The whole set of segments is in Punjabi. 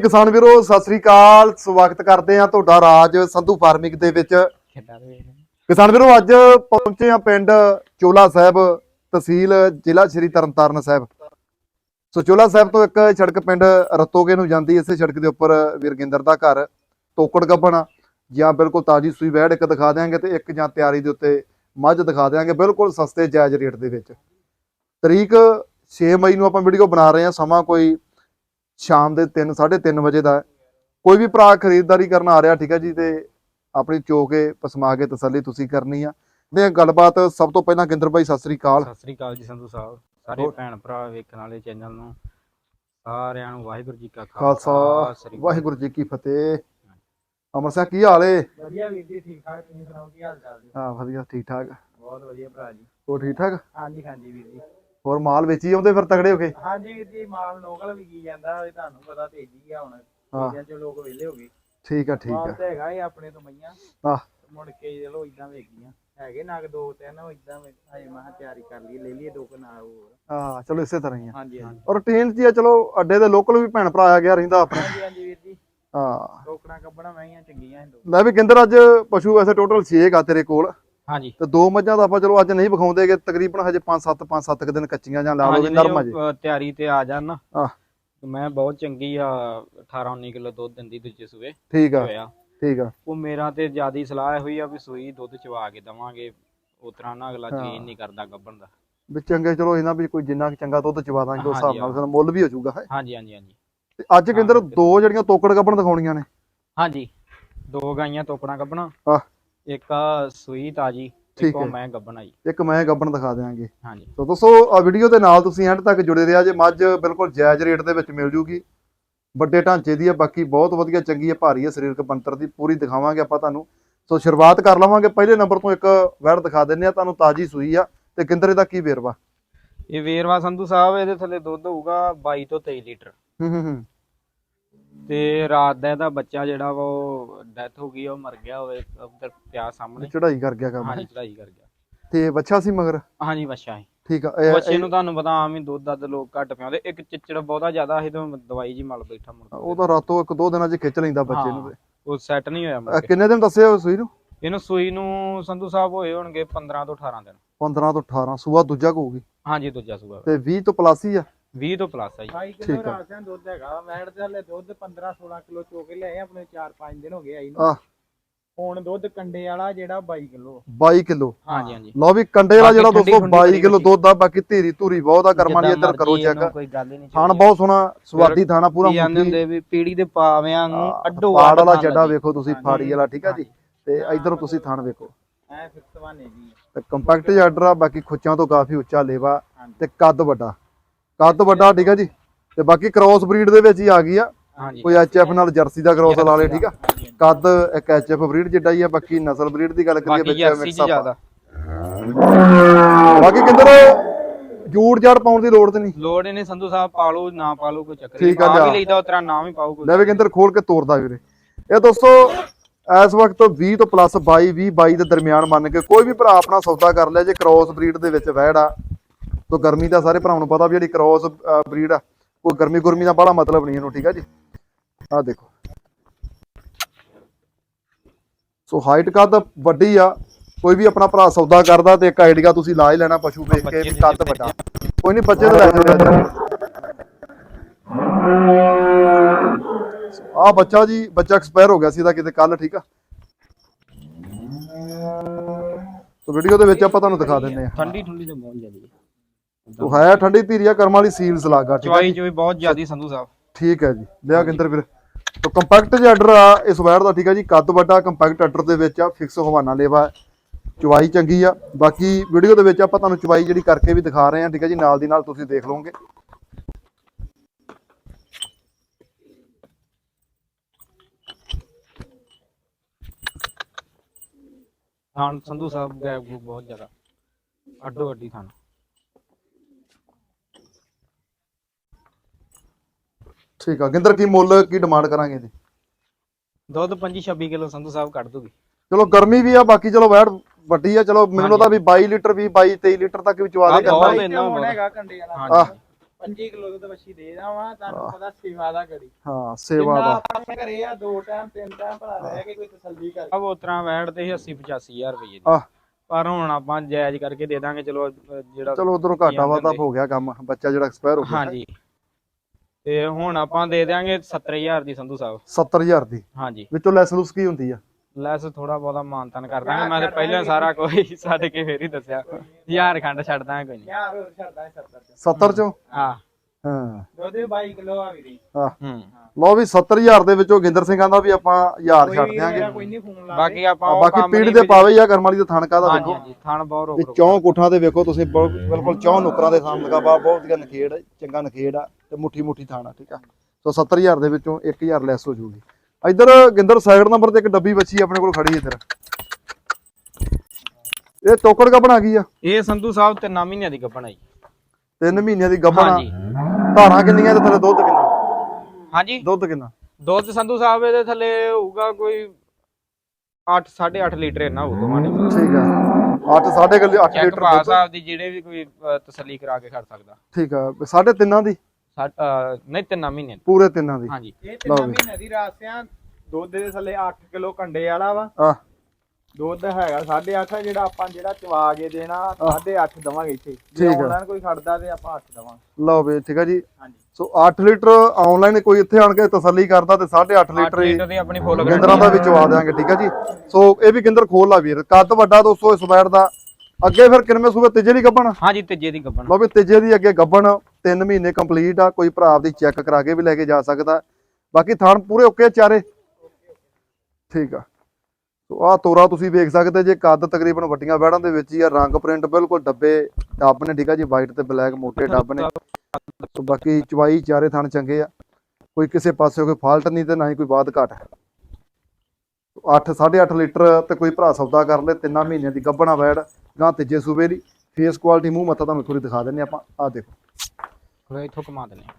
ਕਿਸਾਨ ਵੀਰੋ ਸਤਿ ਸ੍ਰੀ ਅਕਾਲ। ਸਵਾਗਤ ਕਰਦੇ ਆ ਤੁਹਾਡਾ ਰਾਜ ਸੰਧੂ ਫਾਰਮਿੰਗ ਦੇ ਵਿੱਚ। ਕਿਸਾਨ ਵੀਰੋ ਅੱਜ ਪਹੁੰਚੇ ਆ ਪਿੰਡ ਚੋਲਾ ਸਾਹਿਬ ਤਹਿਸੀਲ ਜ਼ਿਲ੍ਹਾ ਸ਼੍ਰੀ ਤਰਨਤਾਰਨ ਸਾਹਿਬ। ਸੋ ਚੋਲਾ ਸਾਹਿਬ ਤੋਂ ਇੱਕ ਸੜਕ ਪਿੰਡ ਰਤੋਗੇ ਨੂੰ ਜਾਂਦੀ ਇਸੇ ਸੜਕ ਦੇ ਉੱਪਰ ਵੀਰਗਿੰਦਰ ਦਾ ਘਰ ਤੋਕੜ ਗੱਬਣ ਜਾਂ ਬਿਲਕੁਲ ਤਾਜੀ ਸੂਈ ਵਹਿੜ ਇੱਕ ਦਿਖਾ ਦਿਆਂਗੇ ਤੇ ਇੱਕ ਜਾਂ ਤਿਆਰੀ ਦੇ ਉੱਤੇ ਮੱਝ ਦਿਖਾ ਦਿਆਂਗੇ ਬਿਲਕੁਲ ਸਸਤੇ ਜਾਇਜ਼ ਰੇਟ ਦੇ ਵਿੱਚ। ਤਰੀਕ 6 ਮਈ ਨੂੰ ਆਪਾਂ ਵੀਡੀਓ ਬਣਾ ਰਹੇ ਹਾਂ ਸਮਾਂ ਕੋਈ ਸ਼ਾਮ ਦੇ 3 3:30 ਵਜੇ ਦਾ ਹੈ। ਕੋਈ ਵੀ ਭਰਾ ਖਰੀਦਦਾਰੀ ਕਰਨ ਆ ਰਿਹਾ ਠੀਕ ਹੈ ਜੀ ਤੇ ਆਪਣੀ ਚੋ ਕੇ ਪਸਮਾ ਕੇ ਤਸੱਲੀ ਤੁਸੀਂ ਕਰਨੀ ਆ। ਤੇ ਇਹ ਗੱਲਬਾਤ ਸਭ ਤੋਂ ਪਹਿਲਾਂ ਗਿੰਦਰ ਭਾਈ ਸਤਿ ਸ੍ਰੀ ਅਕਾਲ। ਸਤਿ ਸ੍ਰੀ ਅਕਾਲ ਜੀ ਸੰਧੂ ਸਾਹਿਬ। ਸਾਰੇ ਭੈਣ ਭਰਾ ਵੇਖਣ ਵਾਲੇ ਚੈਨਲ ਨੂੰ ਸਾਰਿਆਂ ਨੂੰ ਵਾਹਿਗੁਰੂ ਜੀ ਕਾ ਖਾਲਸਾ। ਵਾਹਿਗੁਰੂ ਜੀ ਕੀ ਫਤਿਹ। ਅਮਰ ਸਿੰਘ ਕੀ ਹਾਲ ਏ? ਵਧੀਆ ਵੀਰ ਜੀ ਠੀਕ ਠਾਕ। ਤੁਸੀਂ ਸੁਣਾਓ ਕੀ ਹਾਲ ਚਾਲ ਜੀ? ਹਾਂ ਵਧੀਆ ਠੀਕ ਠਾਕ। ਬਹੁਤ ਵਧੀਆ ਭਰਾ ਜੀ। ਹੋਰ ਠੀਕ ਠਾਕ? ਹਾਂਜੀ ਹਾਂਜੀ ਵੀਰ ਜੀ। ਹੋਰ ਮਾਲ ਵੇਚੀ ਆਉਂਦੇ ਫਿਰ ਤਗੜੇ ਹੋ ਕੇ? ਹਾਂਜੀ ਵੀਰ ਜੀ ਮਾਲ ਲੋਕਲ ਵੀ ਕੀ ਜਾਂਦਾ ਇਹ ਤੁਹਾਨੂੰ ਪਤਾ ਤੇਜ਼ੀ ਆ ਹੁਣ। ਹਾਂ। ਚ ਲੋਕ ਵਿਹਲੇ ਹੋ ਗਏ। ਠੀਕ ਆ ਠੀਕ ਆ। ਤਾਂ ਹੈਗਾ ਇਹ ਆਪਣੇ ਤੋਂ ਮਈਆਂ। ਆਹ ਮੁੜ ਕੇ ਚਲੋ ਇਦਾਂ ਵੇਖੀਆਂ। ਹੈਗੇ ਨਗ ਦੋ ਤਿੰਨ ਉਹ ਇਦਾਂ ਹਜੇ ਮੈਂ ਕਿਹਾ ਤਿਆਰੀ ਕਰ ਲਈ ਲੈ ਲਈਏ ਦੋ ਕੁ ਨਾਲ ਹੋਰ। ਹਾਂ ਚਲੋ ਇਸੇ ਤਰ੍ਹਾਂ ਹੀ ਆ। ਹਾਂਜੀ ਹਾਂਜੀ। ਔਰ ਰੂਟੀਨ 'ਚ ਆ ਚਲੋ ਅੱਡੇ ਦੇ ਲੋਕਲ ਵੀ ਭੈਣ ਭਰਾ ਆ ਗਿਆ ਰਹਿੰਦਾ ਆਪਣਾ। ਹਾਂਜੀ ਹਾਂਜੀ ਵੀਰ ਜੀ। ਹਾਂ। ਟੋਕਣਾ ਕੱਢਣਾ ਮਈਆਂ ਚੰਗੀਆਂ ਲੈ ਵੀ ਗਿੰਦਰ ਅੱਜ ਪਸ਼ੂ ਵੈਸੇ ਟੋਟਲ 6 ਆ ਤੇਰੇ ਕੋਲ। ਹਾਂਜੀ। ਤੇ ਦੋ ਮੱਝਾਂ ਤਾਂ ਆਪਾਂ ਚਲੋ ਅੱਜ ਨਹੀਂ ਵਿਖਾਉਂਦੇਗੇ ਤਕਰੀਬਨ ਹਜੇ 5-7 5-7 ਕੁ ਦਿਨ ਕੱਚੀਆਂ ਜਾਂ ਲਾ ਲਓ ਨਰਮ ਅ, ਤਿਆਰੀ ਤੇ ਆ ਜਾਣ ਨਾ। ਮੈਂ ਬਹੁਤ ਚੰਗੀ ਆ 18 19 ਕਿਲੋ ਦੁੱਧ ਦਿੰਦੀ ਦੂਜੇ ਸੂਏ। ਠੀਕ ਆ ਠੀਕ ਆ। ਉਹ ਮੇਰਾ ਤੇ ਜਿਆਦੀ ਸਲਾਹ ਹੋਈ ਆ ਵੀ ਸੂਈ ਦੁੱਧ ਚਵਾ ਕੇ ਦਵਾਂਗੇ। ਉਸ ਤਰ੍ਹਾਂ ਨਾ ਅਗਲਾ ਹਾਂ। ਯਕੀਨ ਨਹੀਂ ਕਰਦਾ ਗੱਬਣ ਦਾ। ਵੀ ਚੰਗੇ ਚਲੋ ਇਹਨਾਂ ਵੀ ਕੋਈ ਜਿੰਨਾ ਚੰਗਾ ਦੁੱਧ ਚਵਾ ਦਾਂਗੇ ਉਸ ਹਿਸਾਬ ਨਾਲ ਫਿਰ ਮੁੱਲ ਵੀ ਹੋ ਜਾਊਗਾ ਹੈ। ਹਾਂਜੀ ਹਾਂਜੀ ਹਾਂਜੀ। ਤੇ ਅੱਜ ਗਿੰਦਰ ਹਾਂ, ਦੋ ਜਿਹੜੀਆਂ ਤੋਕੜ ਗੱਬਣ ਦਿਖਾਉਣੀਆਂ ਨੇ। ਹਾਂਜੀ। ਦੋ ਗਾਈਆਂ ਤੋਕਣਾ ਗੱਬਣਾ ਆਹ। ਇੱਕ ਆ ਸੂਈ ਤਾਜੀ ਠੀਕ ਇੱਕ ਹੈ। ਮੈਂ ਗੱਬਣਾ ਜੀ। ਇੱਕ ਮੈਂ ਗੱਬਣ ਦਿਖਾ ਦਿਆਂਗੇ। ਹਾਂਜੀ। ਸੋ ਦੋਸਤੋ ਆ ਵੀਡੀਓ ਦੇ ਨਾਲ ਤੁਸੀਂ ਐਂਡ ਤੱਕ ਜੁੜੇ ਰਿਹਾ ਜੇ ਮੱਝ ਬਿਲਕੁਲ ਜਾਇਜ਼ ਰੇਟ ਦੇ ਵਿੱਚ ਮਿਲ ਜੂਗੀ। ਵੱਡੇ ਢਾਂਚੇ ਦੀ ਹੈ ਬਾਕੀ ਬਹੁਤ ਵਧੀਆ ਚੰਗੀ ਹੈ ਭਾਰੀ ਹੈ ਸਰੀਰਕ ਬੰਤਰ ਦੀ ਪੂਰੀ ਦਿਖਾਵਾਂਗੇ ਆਪਾਂ ਤੁਹਾਨੂੰ। ਸੋ ਸ਼ੁਰੂਆਤ ਕਰ ਲਵਾਂਗੇ ਪਹਿਲੇ ਨੰਬਰ ਤੋਂ ਇੱਕ ਵੈੜ ਦਿਖਾ ਦਿੰਨੇ ਆ ਤੁਹਾਨੂੰ ਤਾਜੀ ਸੂਈ ਆ। ਤੇ ਕਿੰਦਰ ਇਹਦਾ ਕੀ ਵੇਰਵਾ? ਇਹ ਵੇਰਵਾ ਸੰਧੂ ਸਾਹਿਬ ਇਹਦੇ ਥੱਲੇ ਦੁੱਧ ਹੋਊਗਾ 22 ਤੋਂ 23 ਲੀਟਰ। ਹੂੰ ਹੂੰ ਹੂੰ। ਤੇ ਰਾਤ ਦਾ ਇਹਦਾ ਬੱਚਾ ਜਿਹੜਾ ਵਾ ਉਹ ਡੈਥ ਹੋ ਗਈ ਉਹ ਮਰ ਗਿਆ ਹੋਵੇ ਉਧਰ ਪਿਆ ਸਾਹਮਣੇ। ਚੜਾਈ ਕਰ ਗਿਆ ਕੰਮ। ਹਾਂਜੀ ਚੜਾਈ ਕਰ ਗਿਆ। ਤੇ ਬੱਚਾ ਸੀ ਮਗਰ? ਹਾਂਜੀ ਬੱਚਾ ਹੈ ਠੀਕ ਆ ਇਹ- ਬੱਚੇ ਨੂੰ ਤੁਹਾਨੂੰ ਪਤਾ ਆਮ ਹੀ ਦੁੱਧ ਦੱਧ ਲੋਕ ਘੱਟ ਪਿਆਉਂਦੇ। ਇੱਕ ਚਿੱਚੜ ਬਹੁਤਾ ਜ਼ਿਆਦਾ ਸੀ ਤੇ ਦਵਾਈ ਜੀ ਮਲ ਬੈਠਾ ਮੁੜ ਕੇ। ਉਹ ਤਾਂ ਰਾਤੋਂ ਇੱਕ ਦੋ ਦਿਨਾਂ 'ਚ ਖਿੱਚ ਲੈਂਦਾ ਬੱਚੇ ਨੂੰ ਤੇ। ਉਹ ਸੈੱਟ ਨਹੀਂ ਹੋਇਆ ਮੁੜ ਅਹ ਕੇ। ਕਿੰਨੇ ਦਿਨ ਦੱਸੇ ਹੋ ਸੂਈ ਨੂੰ? ਇਹਨੂੰ ਸੂਈ ਨੂੰ ਸੰਧੂ ਸਾਹਿਬ ਹੋਏ ਹੋਣਗੇ 15 ਤੋਂ 18 ਦਿਨ। 15 ਤੋਂ 18 ਸੂਆ ਦੂਜਾ ਹੋਊਗੀ ਹਾਂਜੀ ਦੂਜਾ ਸੂਆ। ਤੇ 20 ਤੋਂ ਪਲੱਸ ਹੀ ਆ। 20 ਤੋਂ ਪਲੱਸ ਆ ਜੀ। 22 ਠੀਕ ਕਿਲੋ ਆ। ਰਾਤ ਦਾ ਦੁੱਧ ਹੈਗਾ ਮੈਡ ਦੇ ਹਲੇ ਦੁੱਧ 15 16 ਕਿਲੋ ਚੋ ਕੇ ਲਿਆਏ ਆਪਣੇ 4-5 ਦਿਨ ਹੋ ਗਏ ਆਈ ਨੂੰ। ਆਹ। ਹੁਣ ਦੁੱਧ ਕੰਡੇ ਵਾਲਾ ਜਿਹੜਾ 22 ਕਿਲੋ। 22 ਕਿਲੋ। ਹਾਂਜੀ ਹਾਂਜੀ। ਲਓ ਵੀ ਕੰਡੇ ਵਾਲਾ ਜਿਹੜਾ ਦੋਸਤੋ ਠੰਡੀ 22 ਕਿਲੋ ਦੁੱਧ ਆ ਬਾਕੀ ਧੀਰੀ ਧੂਰੀ ਬਹੁਤ ਆ ਕਰਮਾਂ ਦੀ ਇੱਧਰ ਕਰੋ ਚੈੱਕ। ਕੋਈ ਗੱਲ ਹੀ ਨਹੀਂ ਥਾਣ ਬਹੁਤ ਸੋਹਣਾ ਸਵਾਦੀ ਥਾਣਾ ਪੂਰਾ ਜਾਂਦੇ ਮੁੱਠੀ। ਹੁੰਦੇ ਵੀ ਪੀੜੀ ਦੇ ਪਾਵਿਆਂ ਨੂੰ ਅੱਡੋ ਪਾੜ ਵਾਲਾ ਜੱਡਾ। ਵੇਖੋ ਤੁਸੀਂ। ਫਾੜੀ ਵਾਲਾ ਠੀਕ ਆ ਜੀ। ਤੇ ਇਧਰੋਂ ਤੁਸੀਂ ਥਾਣ ਵੇਖੋ। ਐ ਫਿਕਸਵਾਨੇ ਜੀ। ਤੇ ਕੰਪੈਕਟ ਆ ਬਾਕੀ ਖੁੱਚਾਂ ਤੋਂ ਕਾਫੀ ਉੱਚਾ ਲੇਵਾ। ਤੇ ਕੱਦ ਵੱਡਾ। ਕੱਦ ਵੱਡਾ ਠੀਕ ਆ ਜੀ। ਤੇ ਬਾਕੀ ਕ੍ਰੋਸ ਬਰੀਡ ਦੇ ਵਿੱਚ ਹੀ ਆ ਗਈ ਆ। ਹਾਂਜੀ। ਕੋਈ ਐਚਐਫ ਨਾਲ ਜਰਸੀ ਦਾ ਕ੍ਰੋਸ ਲਾ ਲੇ ਠੀਕ ਆ। ਕੱਦ ਇੱਕ ਐਚਐਫ ਬਰੀਡ ਜਿੱਡਾ ਹੀ ਆ ਬਾਕੀ ਨਸਲ ਬਰੀਡ ਦੀ ਗੱਲ ਕਰੀਏ ਬਾਕੀ ਜਰਸੀ mix ਚ up ਆ। ਬਾਕੀ ਕਿੰਦਰ ਜੂੜ ਜੜ ਪਾਉਣ ਦੀ ਲੋੜ ਤੇ ਨਹੀਂ। ਲੋੜ ਨਹੀਂ ਸੰਧੂ ਸਾਹਿਬ ਪਾ ਲਓ ਨਾ ਪਾ ਲਓ ਕੋਈ ਚੱਕਰ ਨਹੀਂ। ਆ। ਵੀ ਲਈਦਾ ਉਤਰਾ ਨਾਮ ਹੀ ਪਾਓ ਕੋਈ। ਲੈ ਵੀ ਕਿੰਦਰ ਖੋਲ ਕੇ ਤੋੜਦਾ ਵੀਰੇ। ਇਹ ਦੋਸਤੋ ਇਸ ਵਕਤ 20 ਤੋਂ ਪਲੱਸ 22 20 22 ਦੇ ਦਰਮਿਆਨ ਮੰਨ ਕੇ ਕੋਈ ਵੀ ਭਰਾ ਆਪਣਾ ਸੌਦਾ ਕਰ ਲਿਆ ਜੇ ਕ੍ਰੋਸ ਬਰੀਡ ਦੇ ਵਿੱਚ ਵਹਿੜ ਆ। ਤਾਂ ਗਰਮੀ ਦਾ ਸਾਰੇ ਭਰਾਵਾਂ ਨੂੰ ਪਤਾ ਵੀ ਜਿਹੜੀ ਕ੍ਰੋਸ ਬਰੀਡ ਆ, ਕੋਈ ਗਰਮੀ ਗੁਰਮੀ ਦਾ ਬੜਾ ਮਤਲਬ ਨਹੀਂ ਇਹਨੂੰ, ਠੀਕ ਆ ਜੀ? ਆਹ ਦੇਖੋ। ਸੋ ਹਾਈਟ ਕੱਦ ਵੱਡੀ ਆ, ਕੋਈ ਵੀ ਆਪਣਾ ਭਰਾ ਸੌਦਾ ਕਰਦਾ ਤੇ ਇੱਕ ਆਈਡੀਆ ਤੁਸੀਂ ਲਾ ਹੀ ਲੈਣਾ ਪਸ਼ੂ ਵੇਖ ਕੇ ਵੀ ਕੱਦ ਵੱਡਾ। ਕੋਈ ਨਹੀਂ, ਬੱਚੇ ਤਾਂ ਲੈ ਜਾਓ। ਆ ਬੱਚਾ ਜੀ, ਬੱਚਾ ਐਕਸਪਾਇਰ ਹੋ ਗਿਆ ਸੀ, ਇਹਦਾ ਕਿਤੇ ਕੱਲ ਠੀਕ ਆ? ਸੋ ਵੀਡੀਓ ਦੇ ਵਿੱਚ ਆਪਾਂ ਤੁਹਾਨੂੰ ਦਿਖਾ ਦਿੰਦੇ ਆ ਠੰਡੀ ਠੰਡੀ ਤੇ ਬਹੁਤ ਜ਼ਿਆਦੀ। ਉਹ ਹੈ ਠੰਡੀ ਧੀਰੀਆ ਕਰਮ ਵਾਲੀ ਸੀਲਸ ਲਾਗਾ ਠੀਕ ਆ ਚਵਾਈ ਚੋਈ ਬਹੁਤ ਜ਼ਿਆਦੀ ਸੰਧੂ ਸਾਹਿਬ। ਠੀਕ ਹੈ ਜੀ ਲਿਆ ਕਿੰਦਰ ਵੀਰ? ਤੋ ਕੰਪੈਕਟ ਜਿਹਾ ਆਰਡਰ ਆ ਇਸ ਵਾਰ ਦਾ ਠੀਕ ਆ ਜੀ ਕੱਦ ਵੱਡਾ ਕੰਪੈਕਟ ਆਰਡਰ ਦੇ ਵਿੱਚ ਆ ਫਿਕਸ ਹਵਾਨਾ ਲੇਵਾ ਹੈ। ਚਵਾਈ ਚੰਗੀ ਆ। ਬਾਕੀ ਵੀਡੀਓ ਦੇ ਵਿੱਚ ਆਪਾਂ ਤੁਹਾਨੂੰ ਚਵਾਈ ਜਿਹੜੀ ਕਰਕੇ ਵੀ ਦਿਖਾ ਰਹੇ ਆ ਠੀਕ ਆ ਜੀ ਨਾਲ ਦੀ ਨਾਲ ਤੁਸੀਂ ਦੇਖ ਲਓਗੇ। ਥਾਣ ਸੰਧੂ ਸਾਹਿਬ ਗੈਪ ਬਹੁਤ ਜ਼ਿਆਦਾ। ਅੱਡੋ ਅੱਡੀ ਥਾਣ ਠੀਕ ਆ ਗਿੰਦਰ ਕੀ ਮੁੱਲ ਕੀ ਡਿਮਾਂਡ ਕਰਾਂਗੇ ਜੀ ਦੁੱਧ 25 26 ਕਿਲੋ ਸੰਧੂ ਸਾਹਿਬ ਕੱਢ ਦੂਗੀ। ਚਲੋ ਗਰਮੀ ਵੀ ਆ ਬਾਕੀ ਚਲੋ ਵੈੜ ਵੱਡੀ ਆ ਚਲੋ ਮੈਨੂੰ ਲੱਗਦਾ ਵੀ 22 ਲੀਟਰ ਵੀ 22 23 ਲੀਟਰ ਤੱਕ ਵੀ ਚਵਾ ਦੇ ਬਹੁਤ ਕਰਨਾ ਇੰਨਾ ਹੁਣ ਬਹੁਤ। ਹੈਗਾ ਕੰਡੇ ਵਾਲਾ ਆਹ 25 ਕਿਲੋ ਦੁੱਧ ਵੱਛੀ ਦੇ ਜਾਵਾਂ ਤੁਹਾਨੂੰ ਪਤਾ ਸੇਵਾ ਦਾ ਕਰੀ ਹਾਂ ਸੇਵਾ ਦਾ। ਆਪਾਂ ਘਰੇ ਆ ਦੋ ਟਾਈਮ ਤਿੰਨ ਟਾਈਮ ਭਰਾ ਰਹਿ ਕੇ ਕੋਈ ਤਸੱਲੀ ਕਰ। ਅਬ ਉਤਰਾ ਵੈਟ ਤੇ 80 85000 ਰੁਪਏ ਦੀ। ਆਹ। ਪਰ ਹੁਣ ਆਪਾਂ ਜਾਇਜ਼ ਕਰਕੇ ਦੇ ਦਾਂਗੇ ਚਲੋ ਜਿਹੜਾ ਚਲੋ ਉਧਰੋਂ ਘਾਟਾ ਵਾਧਾ ਹੋ ਗਿਆ ਕੰਮ ਬੱਚਾ ਜਿਹੜਾ ਐਕਸਪਾਇਰ ਹੋ ਗਿਆ। ਹਾਂਜੀ। ਤੇ ਹੁਣ ਆਪਾਂ ਦੇ ਦਿਆਂਗੇ 70000 ਦੀ ਸੰਧੂ ਸਾਹਿਬ। 70000 ਦੀ? ਹਾਂਜੀ। ਵਿੱਚੋਂ ਲੈਸ ਲੂਸ ਕੀ ਹੁੰਦੀ ਆ? ਲੈਸ ਥੋੜਾ ਬਹੁਤਾ ਮਾਨਤਨ ਕਰ ਦਾਂਗੇ। ਮੈਂ ਤੇ ਪਹਿਲਾਂ ਸਾਰਾ ਕੋਈ ਛੱਡ ਕੇ ਫੇਰ ਹੀ ਦੱਸਿਆ। ਹਜ਼ਾਰ ਖੰਡ ਛੱਡ ਦਾਂਗੇ ਕੋਈ ਨਹੀਂ। ਯਾਰ ਹੋਰ ਛੱਡਦਾ 70 ਚ। 70 ਚੋਂ? ਹਾਂ। ਹਾਂ। ਵੀ 22 ਕਿਲੋ ਆ ਵੀਰੇ। ਹਾਂ। ਹੂੰ। ਲਓ ਵੀ 70000 ਦੇ ਵਿੱਚੋਂ ਗਿੰਦਰ ਸਿੰਘ ਆਂਦਾ ਵੀ ਆਪਾਂ ਹਜ਼ਾਰ ਕੋਈ ਛੱਡ ਦਿਆਂਗੇ। ਮੇਰਾ ਕੋਈ ਨਹੀਂ ਫੋਨ ਲਾ ਬਾਕੀ ਆਪਾਂ ਬਾਕੀ ਪੀੜ ਦੇ ਪਾਵੇ ਜਾਂ ਕਰਮ ਵਾਲੀ ਦਾ ਥਣਕਾ ਦਾ ਵੇਖੋ ਹਾਂਜੀ ਥਣ ਬਹੁਤ ਰੋਕ ਰੋਕ ਚੌਂ ਕੋਠਾਂ ਦੇ ਵੇਖੋ ਤੁਸੀਂ ਬਿਲਕੁਲ ਚੌਂ ਨੁਕਰਾਂ ਦੇ ਥਾਨ ਲਗਾ ਬਹੁਤ ਵਧੀਆ ਨਖੇੜ ਚੰਗਾ ਨਖੇੜ ਆ ਤੇ ਮੁੱਠੀ ਮੁੱਠੀ ਆ ਠੀਕ ਆ। ਸੋ 70000 ਦੇ ਵਿੱਚੋਂ 1000 ਲੈਸ ਹੋ ਜਾਊਗੀ ਇੱਧਰ ਗਿੰਦਰ ਸਾਈਡ ਨੰਬਰ ਤੇ ਇੱਕ ਡੱਬੀ ਬੱਚੀ ਆਪਣੇ ਕੋਲ ਖੜੀ ਹੈ ਇੱਧਰ। ਇਹ ਟੋਕੜ ਕਾ ਬਣਾ ਗਈ ਆ। ਇਹ ਸੰਧੂ ਸਾਹਿਬ ਤਿੰਨਾਂ ਮਹੀਨਿਆਂ ਦੀ ਗੱਭਣ ਆਈ 3 ਮਹੀਨਿਆਂ ਦੀ ਗੱਭਣ ਹਾਂਜੀ। ਧਾਰਾਂ ਕਿੰਨੀਆਂ ਤੇ ਥੱਲੇ ਦੁੱਧ ਕਿੰਨਾ? ਹਾਂਜੀ। ਦੁੱਧ ਕਿੰਨਾ? ਦੁੱਧ ਸੰਧੂ ਸਾਹਿਬ ਇਹਦੇ ਥੱਲੇ ਹੋਊਗਾ ਕੋਈ 8 8.5 ਲੀਟਰ ਇਹਨਾਂ ਹੋਊ ਤੁਹਾਡੇ ਠੀਕ ਆ। 8 ਸਾਢੇ ਕਿਲੋ 8 ਚੈੱਕ ਲੀਟਰ ਭਾ ਦੁੱਧ। ਸਾਹਿਬ ਦੀ ਜਿਹੜੇ ਵੀ ਕੋਈ ਤਸੱਲੀ ਕਰਾ ਕੇ ਖੜ ਸਕਦਾ। ਠੀਕ ਆ। ਸਾਢੇ ਤਿੰਨਾਂ ਦੀ? ਸਾ- ਨਹੀਂ ਤਿੰਨਾਂ ਮਹੀਨਿਆਂ ਦੀ। ਪੂਰੇ ਤਿੰਨਾਂ ਦੀ। ਹਾਂਜੀ। ਇਹ ਤਿੰਨ ਮਹੀਨੇ ਦੀ ਰਾਸਿਆਂ ਦੁੱਧ ਦੇ ਥੱਲੇ 8 ਕਿਲੋ ਕੰਡੇ ਵਾਲਾ ਵਾ। ਆ ਦੁੱਧ ਹੈਗਾ 8.5 ਜਿਹੜਾ ਆਪਾਂ ਜਿਹੜਾ ਚਵਾ ਕੇ ਦੇਣਾ 8.5 ਦਵਾਂਗੇ ਇੱਥੇ। ਜੇ ਠੀਕ ਆ। ਆਨਲਾਈਨ ਕੋਈ ਖੜਦਾ ਤੇ ਆਪਾਂ 8 ਦਵਾਂਗੇ। ਲਓ ਵੀ ਠੀਕ ਆ ਜੀ। ਹਾਂਜੀ। ਸੋ 8 ਲੀਟਰ ਆਨਲਾਈਨ ਕੋਈ ਇੱਥੇ ਆਣ ਕੇ ਤਸੱਲੀ ਕਰਦਾ ਤੇ 8.5 8 ਲੀਟਰ ਹੀ ਦੀ ਆਪਣੀ ਫੁੱਲ ਗਿੰਦਰਾਂ ਦਾ ਵੀ ਚਵਾ ਦਿਆਂਗੇ ਠੀਕ ਆ ਜੀ? ਸੋ ਇਹ ਵੀ ਗਿੰਦਰ ਖੋਲ ਲਾ ਵੀਰ। ਕੱਦ ਵੱਡਾ ਦੋਸਤੋ ਇਸ ਵੈਰ ਦਾ। ਅੱਗੇ ਫਿਰ ਕਿੰਨਵੇਂ ਸੂਬੇ ਤੀਜੇ ਦੀ ਗੱਬਣ ਹਾਂਜੀ ਤੀਜੇ ਦੀ ਗੱਭਣ। ਲਓ ਵੀ ਤੀਜੇ ਦੀ ਅੱਗੇ ਗੱਬਣ 3 ਮਹੀਨੇ ਕੰਪਲੀਟ ਆ ਕੋਈ ਭਰਾ ਆਪਦੀ ਚੈੱਕ ਕਰਾ ਕੇ ਵੀ ਲੈ ਕੇ ਜਾ ਸਕਦਾ। ਬਾਕੀ ਥਾਣ ਪੂਰੇ ਓਕੇ ਚਾਰੇ? ਠੀਕ ਆ। ਸੋ ਆ ਤੋਰਾ ਤੁਸੀਂ ਵੇਖ ਸਕਦੇ ਜੇ ਕੱਦ ਤਕਰੀਬਨ ਵੱਡੀਆਂ ਵੈੜਾਂ ਦੇ ਵਿੱਚ ਹੀ ਆ ਰੰਗ ਪ੍ਰਿੰਟ ਬਿਲਕੁਲ ਡੱਬੇ ਡੱਬ ਨੇ ਠੀਕ ਆ ਜੀ ਵਾਈਟ ਤੇ ਬਲੈਕ ਮੋਟੇ ਡੱਬ ਨੇ। ਸੋ ਬਾਕੀ ਚਵਾਈ ਚਾਰੇ ਥਣ ਚੰਗੇ ਆ ਕੋਈ ਕਿਸੇ ਪਾਸੇ ਕੋਈ ਫਾਲਟ ਨਹੀਂ ਤੇ ਨਾ ਹੀ ਕੋਈ ਬਾਦ ਘਟ। 8 8.5 ਲੀਟਰ ਤੇ ਕੋਈ ਭਰਾ ਸੌਦਾ ਕਰ ਲੈ ਤਿੰਨਾਂ ਮਹੀਨਿਆਂ ਦੀ ਗੱਬਣਾ ਵੈੜ ਗਾਂ ਤੀਜੇ ਸੂਬੇ ਦੀ ਫੇਸ ਕੁਆਲਿਟੀ ਮੂੰਹ ਮੱਥਾ ਤੁਹਾਨੂੰ ਥੋੜੀ ਦਿਖਾ ਦਿੰਨੇ ਆਪਾਂ ਆ ਦੇਖੋ। ਫਿਰ ਇੱਥੋਂ ਕਮਾ ਦਿੰਦੇ ਹਾਂ।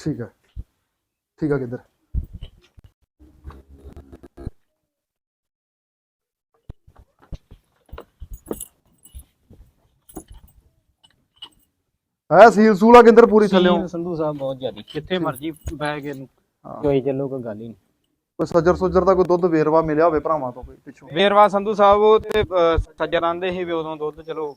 ਠੀਕ ਹੈ। ਠੀਕ ਹੈ ਕਿੱਧਰ? ਹੈ ਸੀਲ ਸੂਲਾ ਕਿੰਦਰ ਪੂਰੀ ਥੱਲੇ? ਸੀਲ ਸੰਧੂ ਸਾਹਿਬ ਬਹੁਤ ਜ਼ਿਆਦੀ। ਜਿੱਥੇ ਮਰਜ਼ੀ ਬਹਿ ਕੇ ਕੋਈ ਚੱਲੋ ਕੋਈ ਗੱਲ ਹੀ ਨਹੀਂ। ਕੋਈ ਸੱਜਰ ਸੁੱਜਰ ਦਾ ਕੋਈ ਦੁੱਧ ਵੇਰਵਾ ਮਿਲਿਆ ਹੋਵੇ ਭਰਾਵਾਂ ਤੋਂ ਕੋਈ ਪਿੱਛੋਂ? ਵੇਰਵਾ ਸੰਧੂ ਸਾਹਿਬ ਉਹ ਤੇ ਅਹ, ਸੱਜਰ ਆਂਦੇ ਸੀ ਵੀ ਉਦੋਂ ਦੁੱਧ ਚਲੋ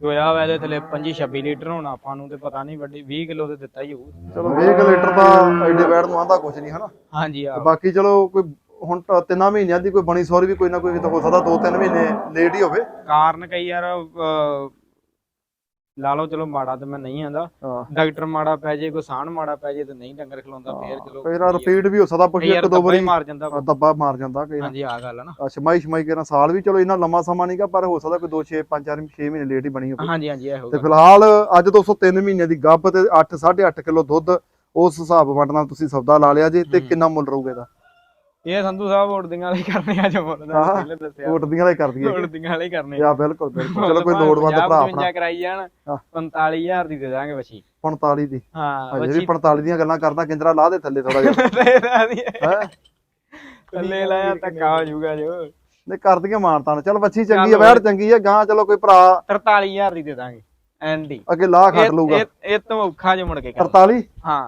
ਹੋਇਆ ਵਾ ਇਹਦੇ ਥੱਲੇ 25 26 ਲੀਟਰ ਹੋਣਾ ਆਪਾਂ ਨੂੰ ਤੇ ਪਤਾ ਨਹੀਂ ਵੱਡੀ 20 ਕਿਲੋ ਤੇ ਦਿੱਤਾ ਹੀ ਹੋਊ। ਚਲੋ 20 ਕੁ ਲੀਟਰ ਦਾ ਐਡੇ ਵੈੜ ਨੂੰ ਆਂਦਾ ਕੁਝ ਨਹੀਂ ਹਨਾ? ਹਾਂਜੀ ਆ ਤੇ ਬਾਕੀ ਚਲੋ ਕੋਈ ਹੁਣ ਤਾਂ ਤਿੰਨਾਂ ਮਹੀਨਿਆਂ ਦੀ ਕੋਈ ਬਣੀ ਸੌਰੀ ਵੀ ਕੋਈ ਨਾ ਕੋਈ ਤਾਂ ਹੋ ਸਕਦਾ ਦੋ ਤਿੰਨ ਮਹੀਨੇ ਲੇਟ ਹੀ ਹੋਵੇ। ਕਾਰਨ ਕਈ ਯਾਰ ਅਹ, ਲਾ ਲਓ ਚਲੋ ਮਾੜਾ ਤੇ ਮੈਂ ਨਹੀਂ ਆਂਦਾ। ਹਾਂ। ਡਾਕਟਰ ਮਾੜਾ ਪੈ ਜੇ ਕੋਈ ਸਾਣ ਮਾੜਾ ਪੈ ਜੇ ਤੇ ਨਹੀਂ ਡੰਗਰ ਖਿਲਾਉਂਦਾ ਫੇਰ ਚਲੋ ਵਾਰ ਰਿਪੀਟ ਵੀ ਹੋ ਸਕਦਾ ਯਾਰ ਇੱਕ ਦੋ ਹੀ ਵਾਰੀ ਮਾਰ ਜਾਂਦਾ ਅ, ਦੱਬਾ ਮਾਰ ਜਾਂਦਾ ਕਈ ਹਾਂਜੀ ਆ ਗੱਲ ਆ ਨਾ। ਸ਼ਮਾਈ ਸ਼ਮਾਈ ਕਰਨ ਸਾਲ ਵੀ ਚਲੋ ਇੰਨਾ ਲੰਮਾ ਸਮਾਂ ਨਹੀਂਗਾ ਪਰ ਹੋ ਸਕਦਾ ਕੋਈ 2 6 5 4 6 ਮਹੀਨੇ ਲੇਟ ਹੀ ਬਣੀ ਹੋਵੇ। ਹਾਂਜੀ ਹਾਂਜੀ ਇਹੋ ਤੇ ਗੱਲ। ਫਿਲਹਾਲ ਅੱਜ 203 ਮਹੀਨੇ ਦੀ ਗੱਭ ਤੇ 8 8.5 ਕਿਲੋ ਦੁੱਧ ਉਸ ਹਿਸਾਬ ਨਾਲ ਤੁਸੀਂ ਸੌਦਾ ਲਾ ਲਿਆ ਜੇ ਤੇ ਹੂੰ। ਕਿੰਨਾ ਮੁੱਲ ਰਹੂਗਾ ਇਹਦਾ? ਇਹ ਸੰਧੂ ਸਾਹਿਬ ਉੜਦੀਆਂ ਵਾਲੇ ਕਰਨੇ ਆ ਜੋ ਮੁੱਲ ਦਾ ਹਾਂ, ਪਹਿਲੇ ਦੱਸਿਆ। ਕੋਟਦੀਆਂ ਵਾਲੇ ਕਰ ਦਈਏ ਉੜਦੀਆਂ ਵਾਲੇ ਕਰਨੇ ਯਾ ਬਿਲਕੁਲ ਬਿਲਕੁਲ। ਚਲੋ ਕੋਈ ਲੋੜਵੰਦ ਭਰਾ ਆਪਣਾ। ਕਰਾਈ ਜਾਣ ਹਾਂ। 45000 ਦੀ ਦੇ ਦਾਂਗੇ ਬੱਚੀ 45 ਦੀ। ਹਾਂ ਅਜੇ ਬੱਚੀ ਵੀ 45 ਦੀਆਂ ਗੱਲਾਂ ਕਰਦਾ ਕਿੰਦਰਾ ਲਾ ਦੇ ਥੱਲੇ ਥੋੜਾ ਜਿਹਾ। ਹੈ? ਥੱਲੇ ਲਾਇਆ ਧੱਕਾ ਹੋ ਜਾਊਗਾ ਜੋ। ਨੇ ਕਰ ਦਈਏ ਮਾਨਤਾਨ ਚਲ ਬੱਚੀ ਚੰਗੀ ਹੈ ਵੈੜ ਚੰਗੀ ਹੈ ਗਾਂ ਚਲੋ ਕੋਈ ਭਰਾ। 43000 ਦੀ ਦੇ ਦਾਂਗੇ ਐਂਡੀ ਅੱਗੇ ਲਾ ਖੱਟ ਲੂਗਾ ਇਹ ਤੋਂ ਔਖਾ ਜਿਹਾ ਮੁੜ ਕੇ ਕਰ 43 ਹਾਂ।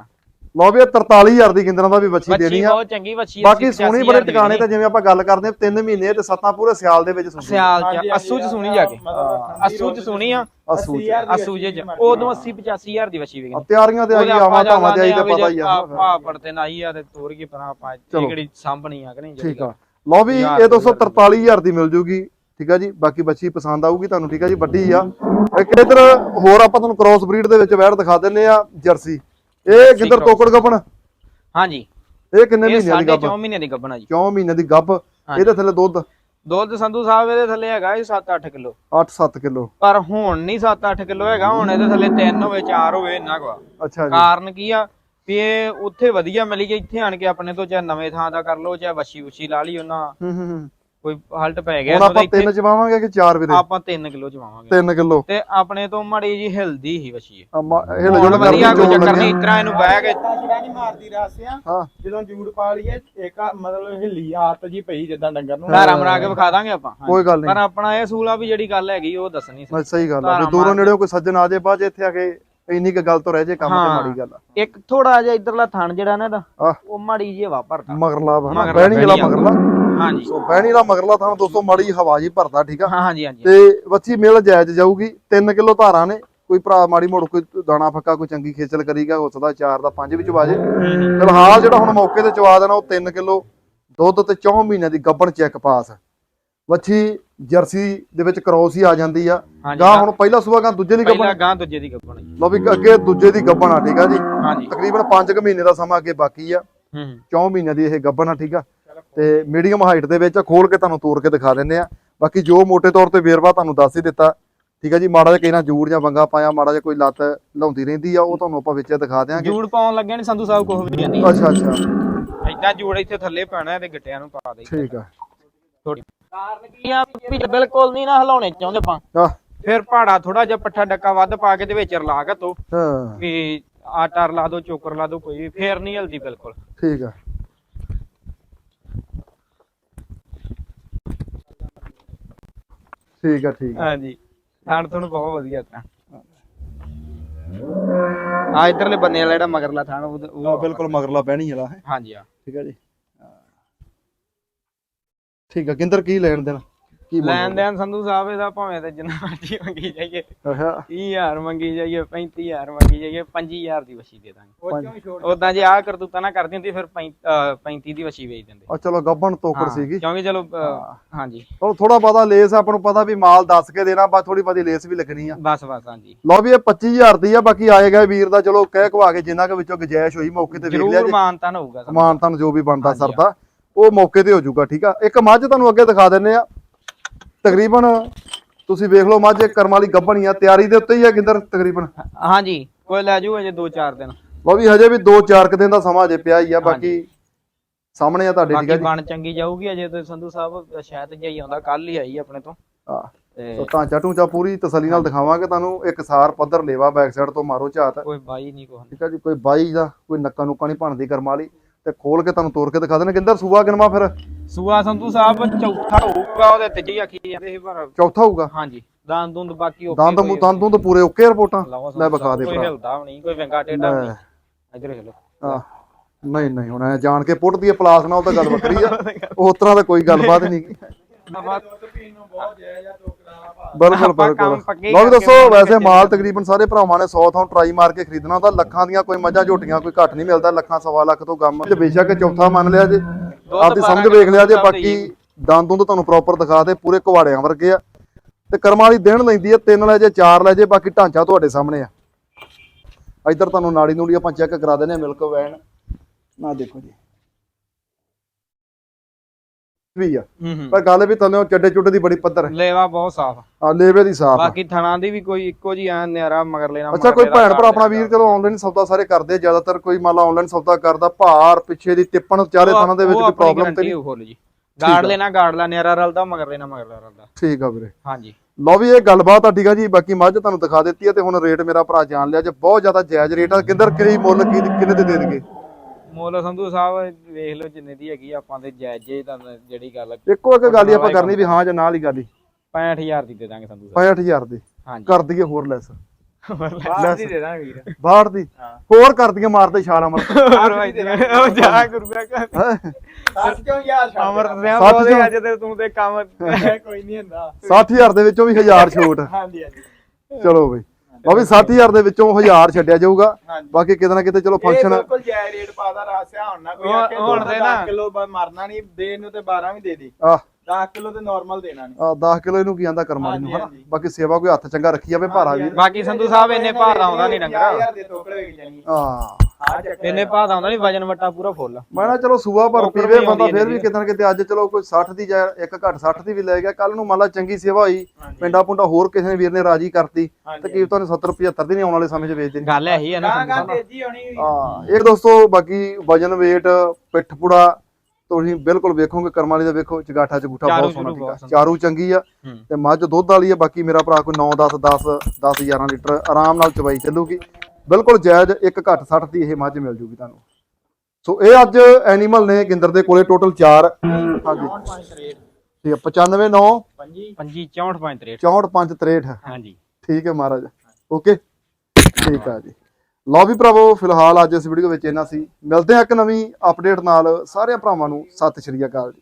ਲਓ ਵੀ ਇਹ 43000 ਦੀ ਗਿੰਦਰਾਂ ਦਾ ਵੀ ਬੱਚੀ ਬੱਚੀ ਦੇਣੀ ਆ। ਬਹੁਤ ਚੰਗੀ ਬੱਚੀ ਬਾਕੀ ਸੋਹਣੀ ਬੜੇ ਟਿਕਾਣੇ ਤੇ ਜਿਵੇਂ ਆਪਾਂ ਗੱਲ ਕਰਦੇ ਹਾਂ 3 ਮਹੀਨੇ ਤੇ 7 ਪੂਰੇ ਸਿਆਲ ਦੇ ਵਿੱਚ ਸੁਣੀ ਸਿਆਲ ਚ ਅਸੂ ਚ ਸੁਣੀ ਜਾ ਕੇ। ਅਸੂ ਚ ਸੁਣੀ ਆ। ਅਸੂ ਚ। 80,000 ਦੀ ਅਸੂ ਉਦੋਂ 80 85000 ਦੀ ਆ ਵਿਕਣੀ ਤਿਆਰੀਆਂ ਤੇ ਆ ਗਈ ਆਵਾਂ ਧਾਵਾਂ ਤੇ ਆਈ ਤੇ ਪਤਾ ਹੀ ਆ। ਆ ਪੜਤੇ ਨਾ ਆਈ ਆ ਤੇ ਤੋਰ ਕੇ ਪਰਾਂ ਆਪਾਂ ਕਿਹੜੀ ਸਾਂਭਣੀ ਆ ਕਿ ਨਹੀਂ ਜਿਹੜੀ ਠੀਕ ਆ। ਲਓ ਵੀ ਹਜ਼ਾਰ ਇਹ 243 ਦੀ ਮਿਲ ਜੂਗੀ। ਠੀਕ ਆ ਜੀ? ਬਾਕੀ ਬੱਚੀ ਪਸੰਦ ਆਊਗੀ ਤੁਹਾਨੂੰ ਠੀਕ ਆ ਜੀ? ਵੱਡੀ ਆ। ਇੱਕ ਇਧਰ ਹੋਰ ਆਪਾਂ ਤੁਹਾਨੂੰ ਕ੍ਰੋਸ ਬਰੀਡ ਦੇ ਵਿੱਚ ਵੈੜ ਦਿਖਾ ਦਿੰਨੇ ਆ ਜਰਸੀ। ਇਹ ਕਿੱਧਰ। ਤੋਕੜ ਗੱਪਣ? ਹਾਂਜੀ। ਇਹ ਕਿੰਨੇ ਇਹ ਮਹੀਨਿਆਂ ਦੀ ਗੱਪ? ਚੌ ਮਹੀਨੇ ਦੀ ਗੱਭਣਾ ਜੀ। 4 ਮਹੀਨੇ ਦੀ ਗੱਪ। ਇਹਦੇ ਥੱਲੇ ਦੁੱਧ? ਦੁੱਧ ਸੰਧੂ ਸਾਹਿਬ ਇਹਦੇ ਥੱਲੇ ਹੈਗਾ ਇਹ 7-8 ਕਿਲੋ। 8-7 ਕਿਲੋ। ਪਰ ਹੁਣ ਨਹੀਂ 7-8 ਕਿਲੋ ਹੈਗਾ ਹੁਣ ਇਹਦੇ ਥੱਲੇ 3 ਹੋਵੇ 4 ਹੋਵੇ ਇੰਨਾ ਕੁ। ਅੱਛਾ ਜੀ। ਕਾਰਨ ਕੀ ਆ? ਵੀ ਇਹ ਉੱਥੇ ਵਧੀਆ ਮਿਲੀ ਗਈ ਇੱਥੇ ਆਣ ਕੇ ਆਪਣੇ ਤੋਂ ਚਾਹੇ ਨਵੇਂ ਥਾਂ ਦਾ ਕਰ ਲਓ ਚਾਹੇ ਵੱਛੀ ਉੱਛੀ ਲਾ ਲਈ ਉਹਨਾਂ। ਹੂੰ ਹੂੰ ਹੂੰ। ਕੋਈ ਹਲਟ ਪੈ ਗਿਆ ਹੁਣ ਆਪਾਂ ਤਿੰਨ ਚਵਾਵਾਂਗੇ ਕਿ ਚਾਰ ਵੀਰੇ? ਆਪਾਂ 3 ਕਿਲੋ ਚਵਾਵਾਂਗੇ 3 ਕਿਲੋ। ਤੇ ਆਪਣੇ ਤੋਂ ਮੜੀ ਜੀ ਹਿਲਦੀ ਹੀ ਵਛੀ ਹਿਲ ਜੁਲ ਵਧੀਆ ਕੋਈ ਚੱਕਰ ਨਹੀਂ ਇਤਰਾ ਇਹਨੂੰ ਬਹਿ ਕੇ ਜਿਹੜਾ ਨਹੀਂ ਮਾਰਦੀ ਰਾਸਿਆ ਹਾਂ। ਜਦੋਂ ਜੂੜ ਪਾ ਲਈਏ ਇੱਕ ਆ ਮਤਲਬ ਹਿੱਲੀ ਆਦਤ ਜੀ ਪਈ ਜਿੱਦਾਂ ਡੰਗਰ ਨੂੰ। ਧਾਰਾ ਮਰਾ ਕੇ ਵਿਖਾ ਦਾਂਗੇ ਆਪਾਂ। ਕੋਈ ਗੱਲ ਪਰ ਨਹੀਂ ਆਪਣਾ ਇਹ ਸੂਲਾ ਵੀ ਜਿਹੜੀ ਗੱਲ ਹੈਗੀ ਉਹ ਦੱਸਣੀ ਸੀ ਸਹੀ ਗੱਲ ਆ। ਵੀ ਦੂਰੋਂ। ਨੇੜਿਓਂ ਕੋਈ ਸੱਜਣ ਆ ਜੇ ਬਾਅਦ ਇੱਥੇ ਆ ਕੇ ਇੰਨੀ ਕੁ ਗੱਲ ਤੋਂ ਰਹਿ ਜੇ ਕੰਮ ਤੇ। ਮਾੜੀ ਗੱਲ ਆ। ਇੱਕ ਥੋੜਾ ਜਿਹਾ ਇਧਰਲਾ ਥਣ ਜਿਹੜਾ ਨਾ ਇਹਦਾ ਆਹ। ਉਹ ਮਾੜੀ ਜਿਹੀ ਹਵਾ ਭਰਦਾ। ਮਗਰਲਾ ਹਨਾ ਮਗਰਲਾ, ਬਹਿਣੀ ਵਾਲਾ ਬਹਿਣੀ ਮਗਰਲਾ। ਹਾਂਜੀ। ਸੋ ਬਹਿਣੀ ਦਾ ਮਗਰਲਾ ਥਾਂ ਦੋਸਤੋ ਮਾੜੀ ਹਵਾ ਜੀ ਭਰਦਾ ਠੀਕ ਆ? ਹਾਂ ਹਾਂਜੀ ਹਾਂਜੀ। ਤੇ ਵੱਛੀ ਮਿਲ ਜਾਇਜ਼ ਜਾਊਗੀ। 3 ਕਿਲੋ ਧਾਰਾਂ ਨੇ। ਕੋਈ ਭਰਾ ਮਾੜੀ ਮੋੜ ਕੋਈ ਦਾਣਾ ਫੱਕਾ ਕੋਈ ਚੰਗੀ ਖੇਚਲ ਕਰੀਗਾ ਹੋ ਸਕਦਾ 4 ਦਾ 5 ਵਿੱਚ ਵਾਜੇ। ਫਿਲਹਾਲ ਜਿਹੜਾ ਹੁਣ ਮੌਕੇ ਤੇ ਚਵਾ ਦੇਣਾ ਉਹ 3 ਕਿਲੋ ਦੁੱਧ ਤੇ 4 ਮਹੀਨਿਆਂ ਦੀ ਗੱਬਣ ਚੈੱਕ ਪਾਸ। ਵੱਛੀ ਜਰਸੀ ਦੇ ਵਿੱਚ ਕ੍ਰੋਸ ਹੀ ਆ ਜਾਂਦੀ ਆ। ਹਾਂਜੀ ਗਾਂ ਹੁਣ ਪਹਿਲਾ ਸੂਆ ਗਾਂ ਦੂਜੇ ਦੀ ਪਹਿਲਾ ਗੱਬਣ ਗਾਂ ਦੂਜੇ ਦੀ ਗੱਬਣ ਜੀ ਲਓ ਵੀ ਅੱਗੇ ਦੂਜੇ ਦੀ ਗੱਬਣ ਆ ਠੀਕ ਆ ਜੀ? ਹਾਂਜੀ। ਤਕਰੀਬਨ 5 ਮਹੀਨੇ ਦਾ ਸਮਾਂ ਅੱਗੇ ਬਾਕੀ ਆ। ਹੂੰ। 4 ਮਹੀਨਿਆਂ ਦੀ ਇਹ ਗੱਬਣ ਆ ਠੀਕ ਆ? ਤੇ ਮੀਡੀਅਮ ਹਾਈਟ ਦੇ ਵਿੱਚ ਆ, ਖੋਲ ਕੇ ਤੁਹਾਨੂੰ ਤੋੜ ਕੇ ਦਿਖਾ ਦਿੰਦੇ ਆ। ਬਾਕੀ ਜੋ ਮੋٹے ਤੌਰ ਤੇ ਵੇਰਵਾ ਤੁਹਾਨੂੰ ਦੱਸ ਹੀ ਦਿੱਤਾ ਠੀਕ ਆ ਜੀ? ਮਾੜਾ ਜਿਹਾ ਕਿਹਨਾਂ ਜੂੜ ਜਾਂ ਵੰਗਾ ਪਾਇਆ ਮਾੜਾ ਜਿਹਾ ਕੋਈ ਲੱਤ ਲਾਉਂਦੀ ਰਹਿੰਦੀ ਆ ਉਹ ਤੁਹਾਨੂੰ ਆਪਾਂ ਵਿੱਚ ਦਿਖਾ ਦਿਆਂਗੇ। ਜੂੜ ਪਾਉਣ ਲੱਗੇ ਨੇ ਸੰਧੂ ਸਾਹਿਬ ਕੋਹ ਵੀ ਨਹੀਂ। ਅੱਛਾ ਅੱਛਾ। ਏਦਾਂ ਜੂੜ ਇੱਥੇ ਥੱਲੇ ਪੈਣਾ ਤੇ ਗਿੱਟਿਆਂ ਨੂੰ ਪਾ ਦੇ ਠੀਕ ਆ। ਥੋੜੀ ਕਾਰਨ ਕੀ ਆ? ਵੀ ਬਿਲਕੁਲ ਨਹੀਂ ਨਾ ਹਿਲਾਉਣੇ ਚਾਹੁੰਦੇ ਆਪਾਂ। ਆਹ, ਫਿਰ ਪਹਾੜਾ ਥੋੜਾ ਜਿਹਾ ਪੱਠਾ ਡੱਕਾ ਵੱਧ ਪਾ ਕੇ ਤੇ ਵਿੱਚ ਰਲਾ ਕੇ ਤੋ। ਹਾਂ। ਵੀ ਆਟਾ ਰਲਾ ਦੋ ਚੋਕਰ ਲਾ ਦੋ ਕੋਈ ਵੀ ਫੇਰ ਨਹੀਂ ਹਿਲਦੀ ਬਿਲਕੁਲ। ਠੀਕ ਆ। ਠੀਕ ਆ ਠੀਕ ਆ। ਹਾਂਜੀ। ਥਾਣ ਤੁਹਾਨੂੰ ਬਹੁਤ ਵਧੀਆ ਤਾਂ ਆ ਇਧਰਲੇ ਬੰਨੇ ਵਾਲਾ ਜਿਹੜਾ ਮਗਰਲਾ ਥਾਣ ਉਹ ਬਿਲਕੁਲ ਮਗਰਲਾ ਬਹਿਣੀ ਵਾਲਾ ਹੈ। ਹਾਂਜੀ ਆ ਠੀਕ ਆ ਜੀ। ਠੀਕ ਆ ਕਿੰਦਰ ਕੀ ਲੈਣ ਦੇਣ? ਕੀ ਲੈਣ ਦੇਣ ਸੰਧੂ ਸਾਹਿਬ ਇਹਦਾ ਭਾਵੇਂ ਤੇ ਜਿੰਨਾ ਮਰਜ਼ੀ ਮੰਗੀ ਜਾਈਏ। ਅੱਛਾ। 30000 ਮੰਗੀ ਜਾਈਏ 35000 ਮੰਗੀ ਜਾਈਏ 25000 ਦੀ ਵਛੀ ਦੇ ਦਾਂਗੇ। ਉਦਾਂ ਜੇ ਆਹ ਕਰਤੂਤਾਂ ਨਾ ਕਰਦੀ ਹੁੰਦੀ ਫਿਰ 35 ਦੀ ਵਛੀ ਵੇਚ ਦਿੰਦੇ। ਆ ਚਲੋ ਗੱਬਣ ਤੋਕੜ ਸੀਗੀ। ਕਿਉਂਕਿ ਚਲੋ ਹਾਂਜੀ। ਚਲੋ ਥੋੜਾ ਬਹੁਤਾ ਲੇਸ ਆਪਾਂ ਨੂੰ ਪਤਾ ਵੀ ਮਾਲ ਦੱਸ ਕੇ ਦੇਣਾ ਬਸ ਥੋੜੀ ਬਹੁਤੀ ਲੇਸ ਵੀ ਲੱਗਣੀ ਆ। ਬਸ ਬਸ ਹਾਂਜੀ। ਲਓ ਵੀ ਇਹ 25000 ਦੀ ਆ ਬਾਕੀ ਆਏ ਗਏ ਵੀਰ ਦਾ ਚਲੋ ਕਹਿ ਕਵਾ ਕੇ ਜਿੰਨਾ ਕੁ ਵਿੱਚੋਂ ਗੁਜਾਇਸ਼ ਹੋਈ ਮੌਕੇ ਤੇ ਵੇਖ ਲਿਆ ਜ਼ਰੂਰ ਜੀ। ਮਾਨਤਾਨ ਹੋਊਗਾ ਤੁਹਾਨੂੰ ਜੋ ਵੀ ਬਣਦਾ ਸਰਦਾ। ਉਹ ਮੌਕੇ ਤੇ ਹੋ ਜਾਊਗਾ ਠੀਕ ਆ? ਇੱਕ ਮੱਝ ਤੁਹਾਨੂੰ ਅੱਗੇ ਦਿਖਾ ਦਿੰਨੇ ਆ। ਤਕਰੀਬਨ ਤੁਸੀਂ ਵੇਖ ਲਓ ਮੱਝ ਕਰਮ ਵਾਲੀ ਗੱਭਣੀ ਆ ਤਿਆਰੀ ਦੇ ਉੱਤੇ ਹੀ ਆ ਕਿੰਦਰ ਤਕਰੀਬਨ। ਹਾਂਜੀ ਕੋਈ ਲੈ ਜੂ ਅਜੇ 2-4 ਦਿਨ। ਲਓ ਵੀ ਹਜੇ ਵੀ 2-4 ਦਿਨ ਦਾ ਸਮਾਂ ਅਜੇ ਪਿਆ ਹੀ ਆ ਬਾਕੀ ਸਾਹਮਣੇ ਆ ਤੁਹਾਡੇ ਠੀਕ ਬਾਕੀ ਆ ਜੀ? ਬਣ ਚੰਗੀ ਜਾਊਗੀ ਅਜੇ ਤੇ ਸੰਧੂ ਸਾਹਿਬ ਸ਼ਾਇਦ ਜੇ ਆਉਂਦਾ ਕੱਲ ਹੀ ਆਈ ਆਪਣੇ ਤੋਂ। ਹਾਂ। ਤੇ ਸੋ ਢਾਂਚਾ ਢੂੰਚਾ ਪੂਰੀ ਤਸੱਲੀ ਨਾਲ ਦਿਖਾਵਾਂਗੇ ਤੁਹਾਨੂੰ ਇੱਕ ਸਾਰ ਪੱਧਰ ਲੇਵਾ ਬੈਕ ਸਾਈਡ ਤੋਂ ਮਾਰੋ ਝਾਤ। ਕੋਈ ਬਾਈ ਨਹੀਂ ਕੋਹ ਠੀਕ ਆ ਜੀ ਕੋਈ ਬਾਈ ਦਾ ਕੋਈ ਨੱਕਾ ਨੁੱਕਾ ਨਹੀਂ ਭਣਦੀ ਕਰਮ ਵਾਲੀ। ਤੇ ਖੋਲ ਕੇ ਤੁਹਾਨੂੰ ਤੋੜ ਕੇ ਦਿਖਾ ਦੇਣਾ। ਕਿੰਦਰ ਸੂਆ ਕਿਨਵਾ ਫਿਰ? ਸੂਆ ਸੰਧੂ ਸਾਹਿਬ ਚੌਥਾ ਹੋਊਗਾ ਉਹਦੇ ਤੀਜੀ ਆਖੀ ਜਾਂਦੇ ਸੀ ਪਰ ਚੌਥਾ ਹੋਊਗਾ? ਹਾਂਜੀ ਦੰਦ ਦੁੰਦ ਬਾਕੀ ਓਕੇ ਦੰਦ ਮੂੰਹ ਦੰਦ ਦੁੰਦ ਪੂਰੇ ਓਕੇ ਰਿਪੋਰਟਾਂ? ਲੈ ਵਿਖਾ ਦੇ ਕੋਈ ਭਰਾ। ਹਿਲਦਾ ਨਹੀਂ ਕੋਈ ਵਿੰਗਾ ਟੇਡਾ ਨਹੀਂ। ਇਧਰ ਹਿਲੋ। ਆ ਨਹੀਂ ਨਹੀਂ ਹੁਣ ਐ ਜਾਣ ਕੇ ਪੁੱਟਦੀ ਐ ਪਲਾਸ ਨਾਲ ਉਹ ਤਾਂ ਗੱਲ ਵੱਖਰੀ ਆ। ਉਸ ਤਰ੍ਹਾਂ ਦਾ ਕੋਈ ਗੱਲਬਾਤ ਨਹੀਂ। ਦੁੱਧ ਪੀਣ ਨੂੰ ਬਹੁਤ ਜਾਇਜ਼ ਆ ਬਿਲਕੁਲ ਬਿਲਕੁਲ। ਕਰਕੇ ਦੱਸੋ ਵੈਸੇ ਮਾਲ ਤਕਰੀਬਨ ਸਾਰੇ ਭਰਾਵਾਂ ਨੇ 100 ਥਾਂ ਟਰਾਈ ਮਾਰ ਕੇ ਖਰੀਦਣਾ ਹੁੰਦਾ ਲੱਖਾਂ ਦੀਆਂ ਕੋਈ ਮੱਝਾਂ ਝੋਟੀਆਂ ਕੋਈ ਘੱਟ ਨਹੀਂ ਮਿਲਦਾ ਲੱਖਾਂ ਸਵਾ ਲੱਖ ਤੋਂ ਕੰਮ। ਤੇ ਬੇਸ਼ੱਕ ਚੌਥਾ ਮੰਨ ਲਿਆ ਜੇ। ਆਪਦੀ ਸਮਝ ਵੇਖ ਲਿਆ ਜੇ ਬਾਕੀ ਦੰਦ ਦੁੰਦ ਤੁਹਾਨੂੰ ਪ੍ਰੋਪਰ ਦਿਖਾ ਦੇ ਪੂਰੇ ਕੁਵਾੜਿਆਂ ਵਰਗੇ ਆ। ਤੇ ਕਰਮਾਂ ਵਾਲੀ ਦਿਨ ਲੈਂਦੀ ਆ ਤਿੰਨ ਲੈ ਜੇ ਚਾਰ ਲੈ ਜੇ ਬਾਕੀ ਢਾਂਚਾ ਤੁਹਾਡੇ ਸਾਹਮਣੇ ਆ। ਇੱਧਰ ਤੁਹਾਨੂੰ ਨਾੜੀ ਨੂੜੀ ਆਪਾਂ ਚੈੱਕ ਕਰਾ ਦਿੰਦੇ ਆ ਮਿਲਕ ਵੈਨ ਨਾ ਦੇਖੋ ਜੀ। ਵੀ ਆ। ਪਰ ਗੱਲ ਵੀ ਥੱਲੇ ਚੱਡੇ ਚੁੱਡੇ ਦੀ ਬੜੀ ਪੱਧਰ ਹੈ। ਲੇਵਾ ਬਹੁਤ ਸਾਫ਼ ਆ। ਲੇਵੇ ਦੀ ਸਾਫ਼ ਬਾਕੀ ਥਣਾ ਦੀ ਵੀ ਕੋਈ ਇੱਕੋ ਜੀ ਐ ਨਿਆਰਾ ਮਗਰ ਲੈਣਾ ਅੱਛਾ ਕੋਈ ਭੈਣ ਭਰਾ ਆਪਣਾ ਵੀਰ ਚਲੋ ਆਨਲਾਈਨ ਸੌਦਾ ਸਾਰੇ ਕਰਦੇ ਆ ਜ਼ਿਆਦਾਤਰ ਕੋਈ ਮੰਨ ਲਾ ਆਨਲਾਈਨ ਸੌਦਾ ਕਰਦਾ ਭਾਰ ਪਿੱਛੇ ਦੀ ਟਿੱਪਣ ਚਾਰੇ ਥਾਂ ਦੇ ਵਿੱਚ ਕੋਈ ਪ੍ਰੋਬਲਮ ਤੇ ਨਹੀਂ। ਫੁੱਲ ਜੀ। ਗਾੜ ਲੈਣਾ ਗਾੜ ਲਾ ਨਿਆਰਾ ਰਲਦਾ ਮਗਰ ਲੈਣਾ ਮਗਰ ਰਲਦਾ। ਠੀਕ ਆ ਵੀਰੇ। ਹਾਂਜੀ। ਲਓ ਵੀ ਇਹ ਗੱਲਬਾਤ ਆ ਠੀਕ ਆ ਜੀ ਬਾਕੀ ਮੱਝ ਤੁਹਾਨੂੰ ਦਿਖਾ ਦਿੱਤੀ ਆ ਤੇ ਹੁਣ ਰੇਟ ਮੇਰਾ ਭਰਾ ਜਾਣ ਲਿਆ ਜੇ ਬਹੁਤ ਜ਼ਿਆਦਾ ਜਾਇਜ਼ ਰੇਟ ਆ। ਕਿੰਦਰ ਕੀ ਮੁੱਲ ਕੀ ਕਿੰਨੇ ਦੇ ਦੇ ਦੇਗੇ ਮੁੱਲ ਸੰਧੂ ਸਾਹਿਬ ਵੇਖ ਲਓ ਜਿੰਨੇ ਦੀ ਹੈਗੀ ਆਪਾਂ ਤੇ ਜਾਇਜ਼ ਜੇ ਤਾਂ ਜਿਹੜੀ ਗੱਲ ਇੱਕੋ ਇੱਕ ਗੱਲ ਹੀ ਆਪਾਂ ਕਰਨੀ ਵੀ ਹਾਂ ਜਾਂ ਨਾਲ ਹੀ ਗੱਲ ਹੀ। 65000 ਦੀ ਦੇ ਦਾਂਗੇ ਸੰਧੂ ਸਾਹਿਬ। 65000 ਦੀ। ਹਾਂਜੀ। ਕਰ ਦਈਏ ਹੋਰ ਲੈਸ ਬਾਹਰ ਦੀ ਦੇ ਦਾਂਗੇ ਵੀਰ। ਬਾਹਰ ਦੀ। ਹੋਰ ਕਰ ਦਈਏ ਮਾਰਦੇ ਛਾਲ ਅਮਰ। ਉਹ ਜਾ ਗੁਰਬਰਾ ਕਰ ਦੱਸ ਕਿਉਂ ਯਾਰ ਅਮਰ ਸੱਤ ਬੋਲੇ ਅੱਜ ਤੇ ਤੂੰ ਤੇ ਕੰਮ ਕੋਈ ਨਹੀਂ ਹੁੰਦਾ। 60000 ਦੇ ਵਿੱਚੋਂ ਵੀ 1000 ਛੋਟ। ਹਾਂਜੀ ਹਾਂਜੀ। ਚਲੋ ਬਈ। ਲਓ ਵੀ 60000 ਦੇ ਵਿੱਚੋਂ 1000 ਛੱਡਿਆ ਜਾਊਗਾ। ਬਾਕੀ ਕਿਤੇ ਨਾ ਕਿਤੇ ਚਲੋ ਫੰਕਸ਼ਨ ਬਿਲਕੁਲ ਜਾਇਜ਼ ਰੇਟ ਪਾਦਾ ਰਾਸਿਆ ਹੁਣ ਨਾ ਕੋਈ ਆਖੇ ਹੁਣ ਦੇ ਨਾ। ਕਿਲੋ ਮਰਨਾ ਨਹੀਂ ਦੇ ਨੂੰ ਤੇ 12 ਵੀ ਦੇ ਦੇ। ਆ 10 ਕਿਲੋ ਤੇ ਨਾਰਮਲ ਦੇਣਾ ਨਹੀਂ ਆ 10 ਕਿਲੋ ਇਹਨੂੰ ਕੀ ਆਂਦਾ ਕਰਮਾਂ ਨੂੰ ਹਾਂਜੀ, ਹਨਾ? ਹਾਂਜੀ। ਬਾਕੀ ਸੇਵਾ ਕੋਈ ਹੱਥ ਚੰਗਾ ਰੱਖੀ ਜਾਵੇ ਭਾਰਾ ਵੀ ਬਾਕੀ ਸੰਧੂ ਸਾਹਿਬ ਇੰਨੇ ਭਾਰ ਆਉਂਦਾ ਨਹੀਂ ਡੰਗਰਾ 50000 ਦੇ ਟੋਕਰੇ ਵੇਚ ਜਾਣੀ ਆ ਆ ਚੱਕਰ ਇੰਨੇ ਭਾਰ ਆਉਂਦਾ ਨਹੀਂ ਵਜਨ ਵਟਾ ਪੂਰਾ ਫੁੱਲ। ਮੈਂ ਨਾ ਚਲੋ ਸੂਆ ਭਰ ਪੀਵੇ ਬੰਦਾ ਫਿਰ ਵੀ ਹੈ ਕਿਤੇ ਨਾ ਕਿਤੇ ਅੱਜ ਚਲੋ ਕੋਈ 60 ਦੀ ਜਾਂ ਇੱਕ ਘੱਟ 60 ਦੀ ਵੀ ਲੈ ਗਿਆ। ਕੱਲ ਨੂੰ ਮੰਨ ਲਾ ਚੰਗੀ ਸੇਵਾ ਹੋਈ। ਪਿੰਡਾ ਪੁੰਡਾ ਹੋਰ ਕਿਸੇ ਨੇ ਵੀਰ ਨੇ ਰਾਜੀ ਕਰਤੀ। ਤੇ ਕੀਮਤਾਂ ਨੇ 70 75 ਦੀ ਨਹੀਂ ਆਉਣ ਵਾਲੇ ਸਮੇਂ 'ਚ ਵੇਚ ਦੇਣੀ ਗੱਲ ਇਹੀ ਹੈ ਨਾ ਆ ਇਹ ਦੋਸਤੋ ਬਾਕੀ ਵਜਨ weight ਪਿੱਠ ਪੁੜਾ ਤੁਸੀਂ ਬਿਲਕੁਲ ਵੇਖੋਗੇ ਕਰਮ ਵਾਲੀ ਦਾ ਵੇਖੋ ਚਗਾਠਾ ਚਗੂਠਾ ਬਹੁਤ ਸੋਹਣਾ ਸੋਹਣਾ। ਚਾਰੂ ਚੰਗੀ ਆ। ਤੇ ਮੱਝ ਦੁੱਧ ਵਾਲੀ ਆ ਬਾਕੀ ਮੇਰਾ ਭਰਾ ਕੋਈ 9 10 10 10 11 ਲੀਟਰ ਆਰਾਮ ਨਾਲ ਚਵਾਈ ਚੱਲੂਗੀ। ਬਿਲਕੁਲ ਜਾਇਜ਼ ਇੱਕ ਘੱਟ 60 ਦੀ ਇਹ ਮੱਝ ਮਿਲ ਜੂਗੀ ਤੁਹਾਨੂੰ। ਸੋ ਇਹ ਅੱਜ ਐਨੀਮਲ ਨੇ ਗਿੰਦਰ ਦੇ ਕੋਲੇ ਟੋਟਲ 4 ਹਾਂਜੀ। ਠੀਕ ਆ 95 9 ਪੰਜੀ 25 64 65 64 5 63 ਹਾਂਜੀ। ਠੀਕ ਹੈ ਮਹਾਰਾਜ। ਓਕੇ। ਠੀਕ ਆ ਜੀ। ਲਓ ਵੀ ਭਰਾਵੋ, ਫਿਲਹਾਲ ਅੱਜ ਇਸ ਵੀਡੀਓ ਵਿੱਚ ਇੰਨਾ ਸੀ। ਮਿਲਦੇ ਹਾਂ ਇੱਕ ਨਵੀਂ ਅਪਡੇਟ ਨਾਲ। ਸਾਰਿਆਂ ਭਰਾਵਾਂ ਨੂੰ ਸਤਿ ਸ਼੍ਰੀ ਅਕਾਲ ਜੀ।